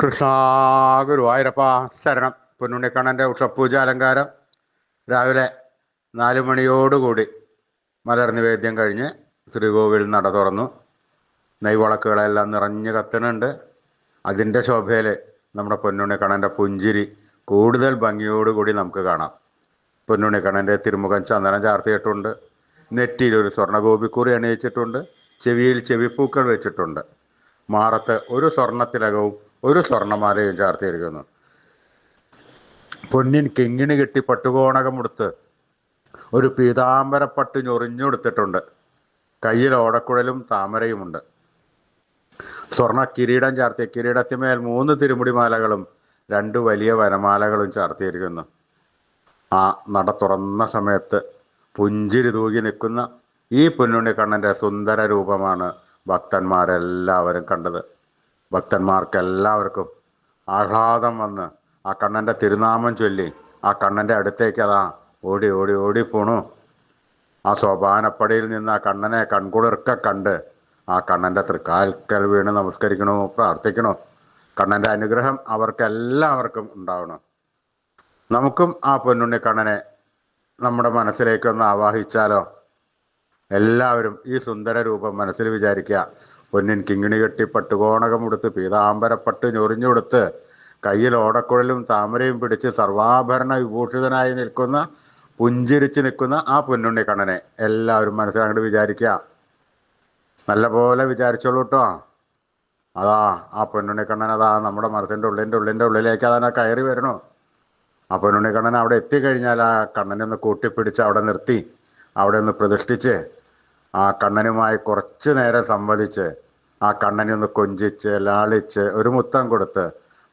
കൃഷ്ണ ഗുരുവായൂരപ്പ ശരണം. പൊന്നുണ്ണിക്കണ്ണന്റെ ഉഷപ്പൂജ അലങ്കാരം രാവിലെ നാല് മണിയോടുകൂടി മലർ നിവേദ്യം കഴിഞ്ഞ് ശ്രീകോവിൽ നട തുറന്നു. നെയ്വളക്കുകളെല്ലാം നിറഞ്ഞു കത്തണുണ്ട് അതിന്റെ ശോഭയിൽ നമ്മുടെ പൊന്നുണ്ണിക്കണ്ണന്റെ പുഞ്ചിരി കൂടുതൽ ഭംഗിയോടുകൂടി നമുക്ക് കാണാം. പൊന്നുണ്ണിക്കണ്ണന്റെ തിരുമുഖം ചന്ദനം ചാർത്തിയിട്ടുണ്ട്. നെറ്റിയിൽ ഒരു സ്വർണഗോപിക്കുറി അണിയിച്ചിട്ടുണ്ട്. ചെവിയിൽ ചെവിപ്പൂക്കൾ വെച്ചിട്ടുണ്ട്. മാറത്ത് ഒരു സ്വർണത്തിലകവും ഒരു സ്വർണമാലയും ചാർത്തിയിരിക്കുന്നു. പൊന്നിൻ കിങ്ങിണി കെട്ടി പട്ടുകോണകമുടുത്ത് ഒരു പീതാംബരപ്പട്ട് ഞൊറിഞ്ഞുകൊടുത്തിട്ടുണ്ട്. കയ്യിൽ ഓടക്കുഴലും താമരയുമുണ്ട്. സ്വർണ കിരീടം ചാർത്തിയ കിരീടത്തിന്മേൽ മൂന്ന് തിരുമുടിമാലകളും രണ്ട് വലിയ വനമാലകളും ചാർത്തിയിരിക്കുന്നു. ആ നട തുറന്ന സമയത്ത് പുഞ്ചിരി തൂകി നിൽക്കുന്ന ഈ പൊന്നുണ്ണിക്കണ്ണന്റെ സുന്ദര രൂപമാണ് ഭക്തന്മാരെല്ലാവരും കണ്ടത്. ഭക്തന്മാർക്കെല്ലാവർക്കും ആഹ്ലാദം വന്ന് ആ കണ്ണന്റെ തിരുനാമം ചൊല്ലി ആ കണ്ണന്റെ അടുത്തേക്ക് അതാ ഓടി ഓടി ഓടി ആ സോപാനപ്പടിയിൽ നിന്ന് ആ കണ്ണനെ കൺകുളിർക്ക കണ്ട് ആ കണ്ണന്റെ തൃക്കാൽക്കൽ വീണ് നമസ്കരിക്കണോ പ്രാർത്ഥിക്കണോ. കണ്ണന്റെ അനുഗ്രഹം അവർക്കെല്ലാവർക്കും ഉണ്ടാവണം. നമുക്കും ആ പൊന്നുണ്ണി കണ്ണനെ നമ്മുടെ മനസ്സിലേക്കൊന്ന് ആവാഹിച്ചാലോ? എല്ലാവരും ഈ സുന്ദര രൂപം മനസ്സിൽ വിചാരിക്കുക. പൊന്നിൻ കിങ്ങിണി കെട്ടി പട്ടുകോണകമെടുത്ത് പീതാംബരപ്പട്ട് ഞൊറിഞ്ഞുകൊടുത്ത് കയ്യിൽ ഓടക്കുഴലും താമരയും പിടിച്ച് സർവാഭരണ വിഭൂഷിതനായി നിൽക്കുന്ന പുഞ്ചിരിച്ച് നിൽക്കുന്ന ആ പൊന്നുണ്ണി കണ്ണനെ എല്ലാവരും മനസ്സിൽ അങ്ങോട്ട് വിചാരിക്കുക നല്ലപോലെ വിചാരിച്ചോളൂ കേട്ടോ അതാ ആ പൊന്നുണ്ണി കണ്ണൻ അതാ നമ്മുടെ മനസ്സിന്റെ ഉള്ളിന്റെ ഉള്ളിന്റെ ഉള്ളിലേക്ക് അതാണ് കയറി വരണോ ആ പൊന്നുണ്ണി കണ്ണൻ അവിടെ എത്തിക്കഴിഞ്ഞാൽ ആ കണ്ണനെ ഒന്ന് കൂട്ടിപ്പിടിച്ച് അവിടെ നിർത്തി അവിടെ ഒന്ന് പ്രതിഷ്ഠിച്ച് ആ കണ്ണനുമായി കുറച്ച് നേരം സംവദിച്ച് ആ കണ്ണനെ ഒന്ന് കൊഞ്ചിച്ച് ലാളിച്ച് ഒരു മുത്തം കൊടുത്ത്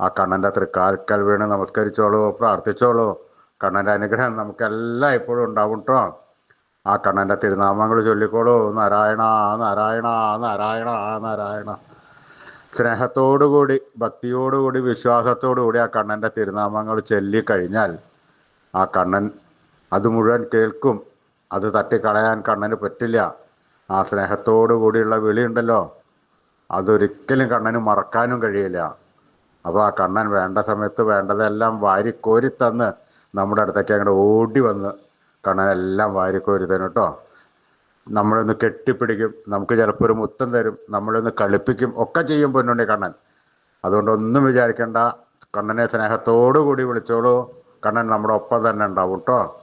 ആ കണ്ണന്റെ തൃക്കാൽക്കൽ വീണ് നമസ്കരിച്ചോളൂ പ്രാർത്ഥിച്ചോളൂ. കണ്ണന്റെ അനുഗ്രഹം നമുക്കെല്ലാം എപ്പോഴും ഉണ്ടാവും കേട്ടോ ആ കണ്ണന്റെ തിരുനാമങ്ങൾ ചൊല്ലിക്കോളൂ. നാരായണ നാരായണ നാരായണ നാരായണ. സ്നേഹത്തോടുകൂടി ഭക്തിയോടുകൂടി വിശ്വാസത്തോടുകൂടി ആ കണ്ണന്റെ തിരുനാമങ്ങൾ ചൊല്ലിക്കഴിഞ്ഞാൽ ആ കണ്ണൻ അത് മുഴുവൻ കേൾക്കും. അത് തട്ടിക്കളയാൻ കണ്ണന് പറ്റില്ല. ആ സ്നേഹത്തോടു കൂടിയുള്ള വിളിയുണ്ടല്ലോ. അതൊരിക്കലും കണ്ണന് മറക്കാനും കഴിയില്ല. അപ്പോൾ ആ കണ്ണൻ വേണ്ട സമയത്ത് വേണ്ടതെല്ലാം വാരിക്കോരി തന്ന് നമ്മുടെ അടുത്തേക്ക് അങ്ങോട്ട് ഓടി വന്ന് കണ്ണനെല്ലാം വാരിക്കോരി തരും കേട്ടോ. നമ്മളൊന്ന് കെട്ടിപ്പിടിക്കും. നമുക്ക് ചിലപ്പോൾ ഒരു മുത്തം തരും. നമ്മളൊന്ന് കളിപ്പിക്കും. ഒക്കെ ചെയ്യും പൊന്നുണ്ണി കണ്ണൻ. അതുകൊണ്ട് ഒന്നും വിചാരിക്കേണ്ട. കണ്ണനെ സ്നേഹത്തോടു കൂടി വിളിച്ചോളൂ. കണ്ണൻ നമ്മുടെ ഒപ്പം തന്നെ ഉണ്ടാവും കേട്ടോ.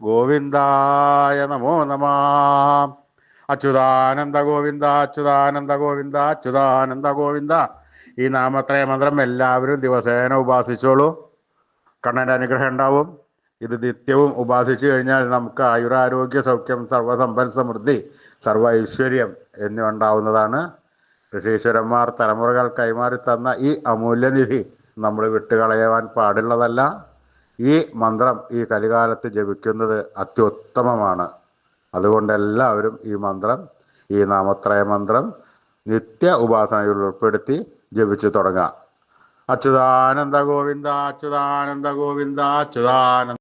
ഗോവിന്ദായ നമോ നമ. അച്യുതാനന്ദ ഗോവിന്ദ അച്യുതാനന്ദ ഗോവിന്ദ അച്യുതാനന്ദ ഗോവിന്ദ. ഈ നാമത്രയ മന്ത്രം എല്ലാവരും ദിവസേന ഉപാസിച്ചോളൂ. കണ്ണന്റെ അനുഗ്രഹം ഉണ്ടാവും. ഇത് നിത്യവും ഉപാസിച്ചു കഴിഞ്ഞാൽ നമുക്ക് ആയുരാരോഗ്യ സൗഖ്യം സർവസമ്പൽ സമൃദ്ധി സർവ ഐശ്വര്യം എന്നിവ ഉണ്ടാവുന്നതാണ്. ഋഷീശ്വരന്മാർ തലമുറകൾ കൈമാറി തന്ന ഈ അമൂല്യനിധി നമ്മൾ വിട്ടുകളയുവാൻ പാടുള്ളതല്ല. ഈ മന്ത്രം ഈ കലികാലത്ത് ജപിക്കുന്നത് അത്യുത്തമമാണ്. അതുകൊണ്ട് എല്ലാവരും ഈ മന്ത്രം ഈ നാമത്രയ മന്ത്രം നിത്യ ഉപാസനയിൽ ഉൾപ്പെടുത്തി ജപിച്ചു തുടങ്ങാം. അച്യുതാനന്ദ ഗോവിന്ദ അച്യുതാനന്ദ ഗോവിന്ദ അച്യുതാനന്ദ